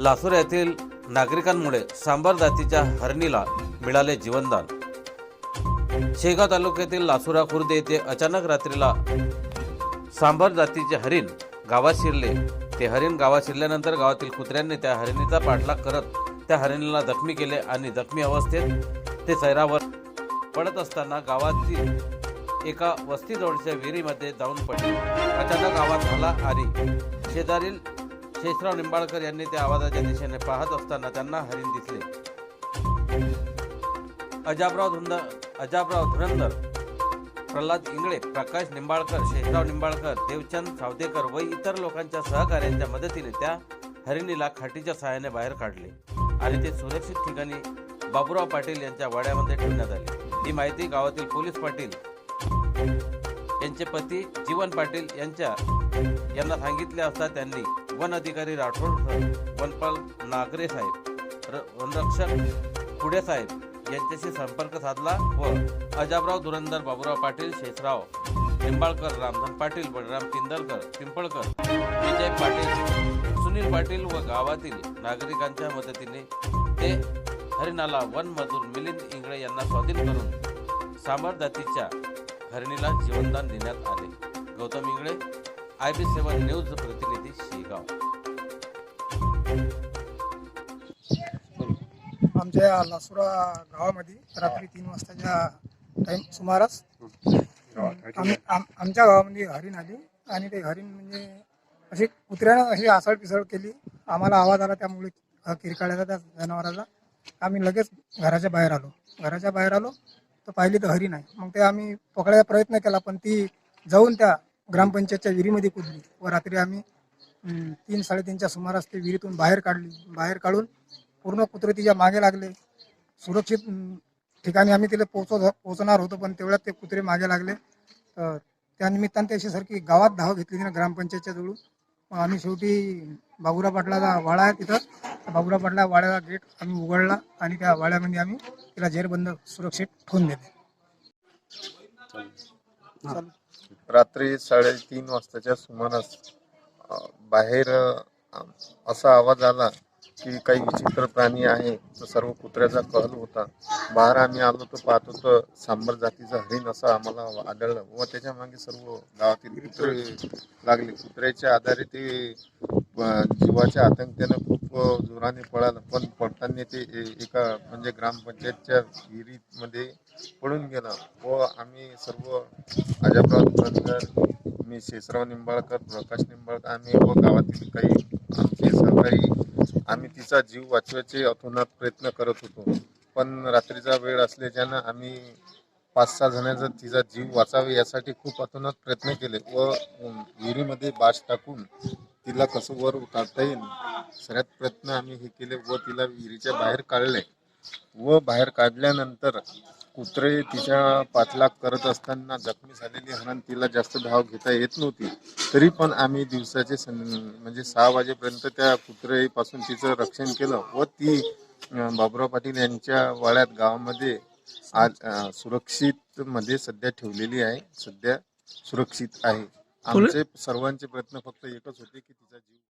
लासूर येथील नागरिकांमुळे सांबर जातीच्या हरणीला मिळाले जीवनदान. शेगाव तालुक्यातील लासुरा खुर्द येथे अचानक रात्रीला सांबर जातीचे हरिण गावात शिरले. ते हरिण गावात शिरल्यानंतर गावातील कुत्र्यांनी त्या हरिणीचा पाठलाग करत त्या हरिणीला जखमी केले आणि जखमी अवस्थेत ते सैरावर पडत असताना गावातील एका वस्तीजवळच्या विहिरीमध्ये जाऊन पडले. अचानक आवाज झाला आणि शेजारील शेषराव निंबाळकर यांनी त्या आवाजाच्या दिशेने पाहत असताना त्यांना हरिण दिसले. अजाबराव धुंद अजाबराव धुरंदर प्रल्हाद इंगळे प्रकाश निंबाळकर शेषराव निंबाळकर देवचंद सावदेकर व इतर लोकांच्या सहकार्यांच्या मदतीने त्या हरिणीला खाटीच्या सहाय्याने बाहेर काढले आणि ते सुरक्षित ठिकाणी बाबुराव पाटील यांच्या वाड्यामध्ये ठेवण्यात आले. ही माहिती गावातील पोलीस पाटील यांचे पती जीवन पाटील यांच्या यांना सांगितले असता त्यांनी वन अधिकारी राठोड वनपाल नागरे साहेब र- वनरक्षक पुढे साहेब यांच्याशी संपर्क साधला व अजाबराव धुरंदर बाबूराव पाटील शेषराव निंबाळकर रामधन पाटील बळराम किंदरकर पिंपळकर विजय पाटील सुनील पाटील व गावातील नागरिकांच्या मदतीने ते हरिणाला वन मजूर मिलिंद इंगळे यांना स्वाधीन करून सांबर जातीच्या हरिणीला जीवनदान देण्यात आले. Gautam Ingle I B seven news प्रतिनिधी शेगाव. आमच्या लासुरा गावामध्ये रात्री तीन वाजताच्या टाइम सुमारास आम्ही आम- आमच्या गावामध्ये हरिण आली आणि ते हरिण म्हणजे अशी कुत्र्यानं अशी आसळ पिसळ केली. आम्हाला आवाज आला त्यामुळे किरकाळ्याचा त्या जनावराचा. आम्ही लगेच घराच्या बाहेर आलो. घराच्या बाहेर आलो तर पाहिली तर हरिण आहे. मग ते आम्ही पकडायचा प्रयत्न केला पण ती जाऊन त्या ग्रामपंचायतच्या विहिरीमध्ये कुदली व रात्री आम्ही तीन साडेतीनच्या सुमारास ते विहिरीतून बाहेर काढली. बाहेर काढून पूर्ण कुत्रे तिच्यामागे लागले सुरक्षित अं, ठिकाणी आम्ही तिला पोहोचव पोहोचणार होतो पण तेवढ्यात ते कुत्रे मागे लागले. तर त्या निमित्ताने ते अशी सारखी गावात धाव घेतली तिने ग्रामपंचायतच्या जवळून. मग आम्ही शेवटी बाबुराव पाटलाचा वाडा आहे तिथं. त्या बाबुराव पाटला वाड्याचा गेट आम्ही उघडला आणि त्या वाड्यामध्ये आम्ही तिला जेरबंद सुरक्षित ठेवून दिले. चालू. रात्री साडेतीन वाजताच्या सुमारास बाहेर असा आवाज आला की काही विचित्र प्राणी आहे. तर सर्व कुत्र्याचा कहल होता. बाहेर आम्ही आलो तर पाहतो तर सांबर जातीचा हरिण असा आम्हाला आढळलं. व त्याच्यामागे सर्व गावातील कुत्रे लागले. कुत्र्याच्या आधारे ते जीवाच्या आतंक्यानं खूप जोराने पळालं. पण पडताना ते ए- एका म्हणजे ग्रामपंचायतच्या विहिरीमध्ये पळून गेला. व सर्व अजबराव प्रतकर मी शेषराव निंबाळकर प्रकाश निंबाळकर आम्ही व गावातील काही आमचे सहकारी आम्ही तिचा जीव वाचवायचे अतोनात प्रयत्न करत होतो. पण रात्रीचा वेळ असल्याच्यानं आम्ही पाच सहा जणांचा तिचा जीव वाचावे यासाठी खूप अतोनात प्रयत्न केले व विहिरीमध्ये बाश टाकून तिला कसं वर उतारता येईल? सगळ्यात प्रयत्न आम्ही हे केले व तिला विहिरीच्या बाहेर काढले. व बाहेर काढल्यानंतर कुत्रे तिच्या पाठलाग करत असताना जखमी झालेली हरण तिला जास्त धाव घेता येत नव्हती. तरी पण आम्ही दिवसाचे म्हणजे सहा वाजेपर्यंत त्या कुत्रेपासून तिचं रक्षण केलं व ती बाबुराव पाटील यांच्या वाड्यात गावामध्ये आज सुरक्षित मध्ये सध्या ठेवलेली आहे. सध्या सुरक्षित आहे. आमचे सर्वांचे प्रयत्न फक्त एकच होते की तिचा जीव